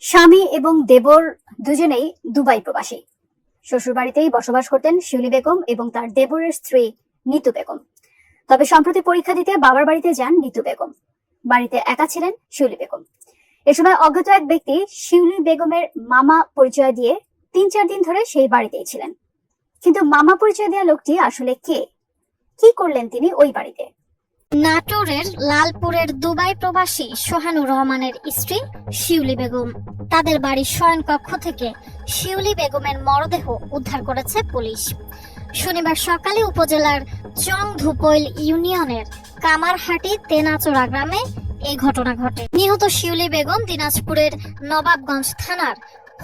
স্বামী এবং দেবর দুজনেই দুবাই প্রবাসী। শ্বশুরবাড়িতেই বসবাস করতেন শিউলি বেগম এবং তার দেবরের স্ত্রী নিতু বেগম। তবে সম্প্রতি পরীক্ষা দিতে বাবার বাড়িতে যান নিতু বেগম। বাড়িতে একা ছিলেন শিউলি বেগম। এ সময় অজ্ঞাত এক ব্যক্তি শিউলি বেগমের মামা পরিচয় দিয়ে তিন চার দিন ধরে সেই বাড়িতেই ছিলেন। কিন্তু মামা পরিচয় দেওয়া লোকটি আসলে কে? কি করলেন তিনি ওই বাড়িতে? নাটোরের লালপুরের দুবাই প্রবাসী সোহানুর রহমানের স্ত্রী শিউলি বেগম। তাদের বাড়ির শয়ন কক্ষ থেকে শিউলি বেগমের মরদেহ উদ্ধার করেছে পুলিশ। শনিবার সকালে উপজেলার চং ধুপৈল ইউনিয়নের কামারহাটি তেনাচোরা গ্রামে এই ঘটনা ঘটে। নিহত শিউলি বেগম দিনাজপুরের নবাবগঞ্জ থানার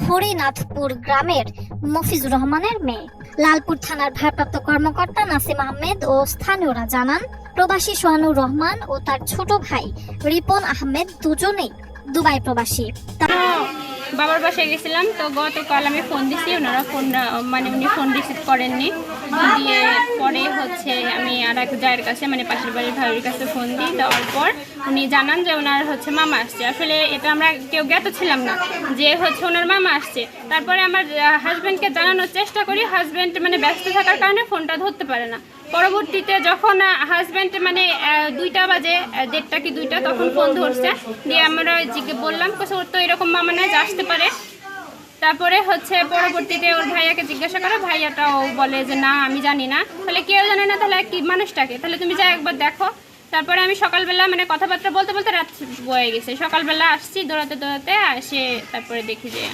হরিনাথপুর গ্রামের মফিজুর রহমানের মেয়ে। লালপুর থানার ভারপ্রাপ্ত কর্মকর্তা নাসিম আহমেদ ও স্থানীয়রা জানান, প্রবাসী সোহানুর রহমান ও তার ছোট ভাই রিপন আহমেদ দুজনেই দুবাই প্রবাসী। বাবার বাসায় গেছিলাম, তো গতকাল আমি ফোন দিছি, ওনারা ফোন মানে উনি ফোন রিসিভ করেননি। দিয়ে পরে হচ্ছে আমি আর এক জায়ের কাছে মানে পাশের বাড়ির ভাইয়ের কাছে ফোন দিই দেওয়ার পর উনি জানান যে ওনার হচ্ছে মামা আসছে। আসলে এটা আমরা কেউ জ্ঞাত ছিলাম না যে হচ্ছে ওনার মামা আসছে। তারপরে আমার হাজব্যান্ডকে জানানোর চেষ্টা করি হাজব্যান্ড মানে ব্যস্ত থাকার কারণে ফোনটা ধরতে পারে না। পরবর্তীতে যখন হাজব্যান্ড মানে দুইটা বাজে দেড়টা কি দুইটা, তখন ফোন ধরছে। দিয়ে আমরা জিজ্ঞে বললাম কোথাও ওর তো এরকম মামা নাই আসতে পারে। তারপরে হচ্ছে পরবর্তীতে ওর ভাইয়াকে জিজ্ঞাসা করে, ভাইয়াটাও বলে যে, না, আমি জানি না। তাহলে কেউ জানে না তাহলে কি, মানুষটাকে। তাহলে তুমি যা একবার দেখো। তারপরে আমি সকালবেলা মানে কথাবার্তা বলতে বলতে রাত বয়ে গেছে। সকালবেলা আসছি দৌড়াতে দৌড়াতে, আসে তারপরে দেখি যে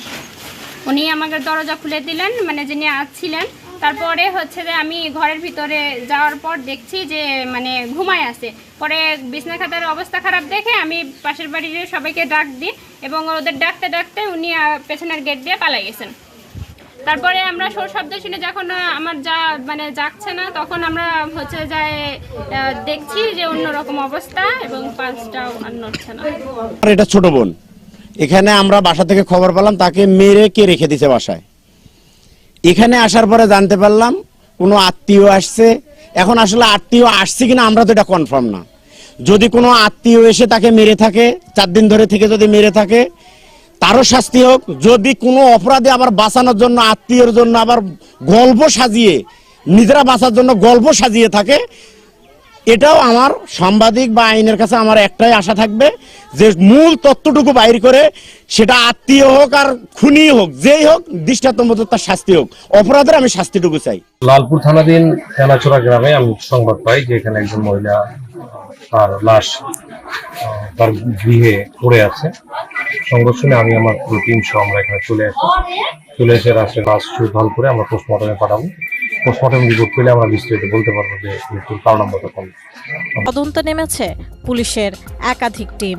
উনি আমাকে দরজা খুলে দিলেন মানে যিনি আসছিলেন তারপরে হচ্ছে যে আমি ঘরের ভিতরে যাওয়ার পর দেখছি যে মানে ঘুমায় আছে। পরে বিছনা খাতার অবস্থা খারাপ দেখে আমি পাশের বাড়ির সবাইকে ডাক দিই এবং ওদের ডাকতে ডাকতে উনি পেছনের গেট দিয়ে পালাই গেছেন। তারপরে আমরা সোর শব্দ শুনে যখন আমার যা মানে যাচ্ছে না, তখন আমরা হচ্ছে যায় দেখছি যে অন্যরকম অবস্থা এবং পাঁচটাও আর নড়ছে না। এটা ছোট বোন। এখানে আমরা বাসা থেকে খবর পেলাম, তাকে মেরে কে রেখে দিছে বাসায়। এখানে আসার পরে জানতে পারলাম, কোনো আত্মীয় আসছে। এখন আসলে আত্মীয় আসছে কিনা আমরা তো এটা কনফার্ম না। যদি কোনো আত্মীয় এসে তাকে মেরে থাকে, চার দিন ধরে থেকে যদি মেরে থাকে তারও শাস্তি হোক, যদি কোনো অপরাধী আবার বাঁচানোর জন্য, আত্মীয়র জন্য আবার গল্প সাজিয়ে, নিজেরা বাঁচার জন্য গল্প সাজিয়ে থাকে, এটাও আমার সাংবাদিক বা আইনের কাছে আমার একটাই আশা থাকবে যে মূল তত্ত্বটুকু বাইর করে সেটা আত্মীয় হোক আর খুনি হোক, যেই হোক দৃষ্টান্ত মতো তার শাস্তি হোক। অপরাধের আমি শাস্তিটুকু চাই। লালপুর থানাধীন তেনাচোরা গ্রামে আমি সংবাদ পাই যে এখানে একজন মহিলা তার লাশ তার গৃহে পড়ে আছে। সংঘর্ষণে আমি আমার পুরো টিম সহ আমরা এখানে চলে আসি চলে এসে রাষ্ট্রের লাশ ভালো করে আমরা পোস্টমর্টমে পাঠাবো। পোস্টমর্টম রিপোর্ট পেলে আমরা বিস্তারিত বলতে পারব যে মৃত্যুর কারণ আমরা তখন তদন্ত নেমেছে পুলিশের একাধিক টিম।